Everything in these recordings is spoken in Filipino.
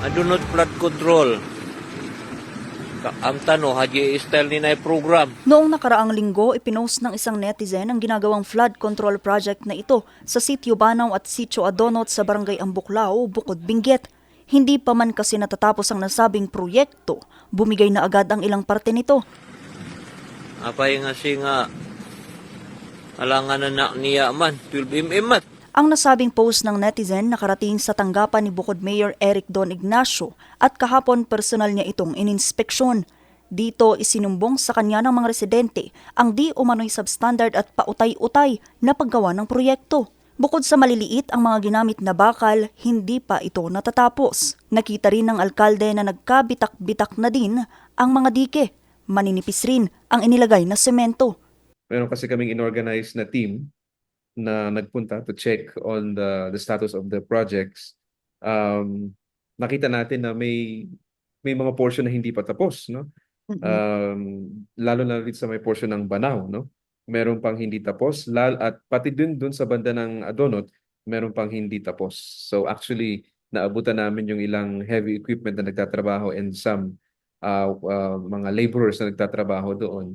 Adunot flood control. Ang tanong, haji style ni na program. Noong nakaraang linggo, ipinost ng isang netizen ang ginagawang flood control project na ito sa sitio Banaw at sitio Adonot sa barangay Ambuklao, Bukod Benguet. Hindi pa man kasi natatapos ang nasabing proyekto, bumigay na agad ang ilang parte nito. Apay nga si nga alangan na na niya man, 12 mm mat. Ang nasabing post ng netizen nakarating sa tanggapan ni Bukod Mayor Eric Don Ignacio at kahapon personal niya itong ininspeksyon. Dito isinumbong sa kanya ng mga residente ang di umano'y substandard at pautay-utay na paggawa ng proyekto. Bukod sa maliliit ang mga ginamit na bakal, hindi pa ito natatapos. Nakita rin ng alkalde na nagkabitak-bitak na din ang mga dike. Maninipis rin ang inilagay na semento. meron kasi kaming inorganize na team na nagpunta to check on the the status of the projects. Um, nakita natin na may may mga portion na hindi pa tapos, no? Um, lalo na rin sa may portion ng Banao, no? Meron pang hindi tapos, lal at pati dun dun sa banda ng Adonot, meron pang hindi tapos. So actually, naabutan namin yung ilang heavy equipment na nagtatrabaho and some uh, uh, mga laborers na nagtatrabaho doon.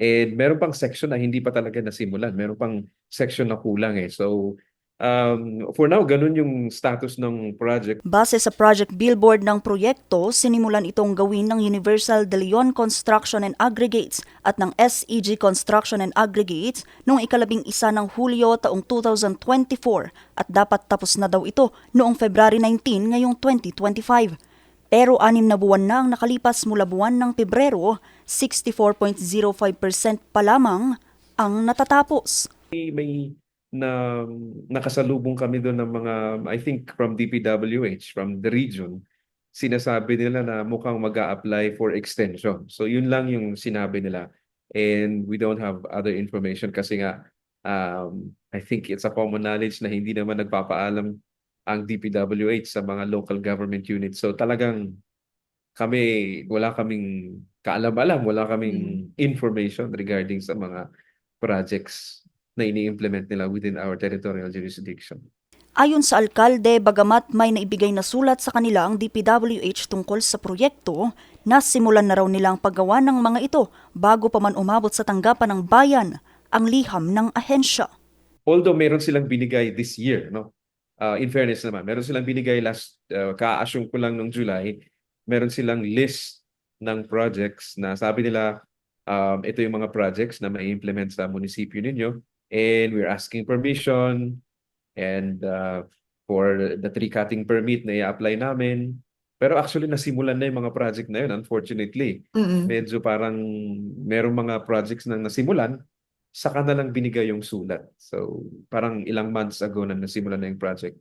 And meron pang section na hindi pa talaga nasimulan. Meron pang section na kulang eh. So, um, for now, ganun yung status ng project. Base sa project billboard ng proyekto, sinimulan itong gawin ng Universal de Leon Construction and Aggregates at ng SEG Construction and Aggregates noong ikalabing isa ng Hulyo taong 2024 at dapat tapos na daw ito noong February 19 ngayong 2025. Pero anim na buwan na ang nakalipas mula buwan ng Pebrero, 64.05% pa lamang ang natatapos. May, na nakasalubong kami doon ng mga, I think from DPWH, from the region, sinasabi nila na mukhang mag apply for extension. So yun lang yung sinabi nila. And we don't have other information kasi nga, um, I think it's a common knowledge na hindi naman nagpapaalam ang DPWH sa mga local government units. So talagang kami, wala kaming kaalam-alam, wala kaming information regarding sa mga projects na ini-implement nila within our territorial jurisdiction. Ayon sa alkalde, bagamat may naibigay na sulat sa kanila ang DPWH tungkol sa proyekto, nasimulan na raw nila ang paggawa ng mga ito bago pa man umabot sa tanggapan ng bayan ang liham ng ahensya. Although meron silang binigay this year, no? Uh, in fairness naman, meron silang binigay last, uh, ka-assume ko lang nung July, meron silang list ng projects na sabi nila, um, ito yung mga projects na may implement sa munisipyo ninyo and we're asking permission and uh, for the tree cutting permit na i-apply namin. Pero actually nasimulan na yung mga project na yun, unfortunately. Medyo parang merong mga projects na nasimulan, saka na lang binigay yung sulat. So parang ilang months ago na nasimulan na yung project.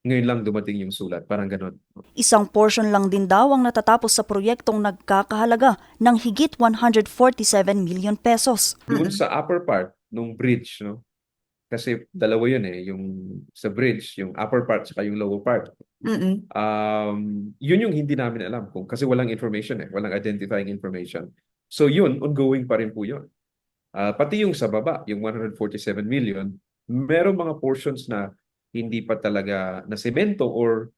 Ngayon lang dumating yung sulat, parang ganon. Isang portion lang din daw ang natatapos sa proyektong nagkakahalaga ng higit 147 million pesos. Doon sa upper part nung bridge, no? Kasi dalawa yun eh, yung sa bridge, yung upper part saka yung lower part. Um, yun yung hindi namin alam kung kasi walang information eh, walang identifying information. So yun, ongoing pa rin po yun. Ah, pati yung sa baba, yung 147 million, merong mga portions na hindi pa talaga na semento or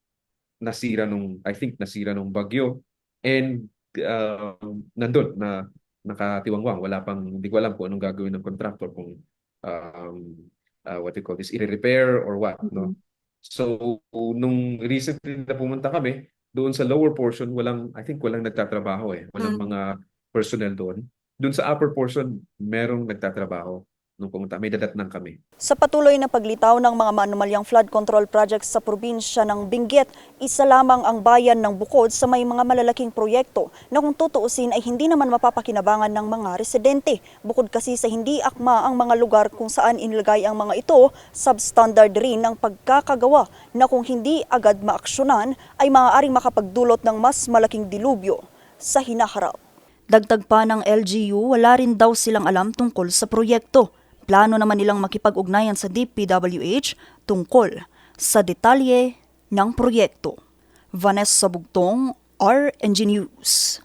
nasira nung, I think nasira nung bagyo. And uh, nandun na nakatiwangwang, wala pang, hindi ko alam kung anong gagawin ng contractor kung um, uh, what you call this, i-repair or what, no? So, nung recently na pumunta kami, doon sa lower portion, walang, I think walang nagtatrabaho eh. Walang mga personnel doon. Doon sa upper portion, merong nagtatrabaho nung pumunta. May dadatnang kami. Sa patuloy na paglitaw ng mga maanumalyang flood control projects sa probinsya ng Benguet, isa lamang ang bayan ng Bukod sa may mga malalaking proyekto na kung tutuusin ay hindi naman mapapakinabangan ng mga residente. Bukod kasi sa hindi akma ang mga lugar kung saan inilagay ang mga ito, substandard rin ng pagkakagawa na kung hindi agad maaksyonan ay maaaring makapagdulot ng mas malaking dilubyo sa hinaharap. Dagdag pa ng LGU, wala rin daw silang alam tungkol sa proyekto. Plano naman nilang makipag-ugnayan sa DPWH tungkol sa detalye ng proyekto. Vanessa Bugtong, RNG News.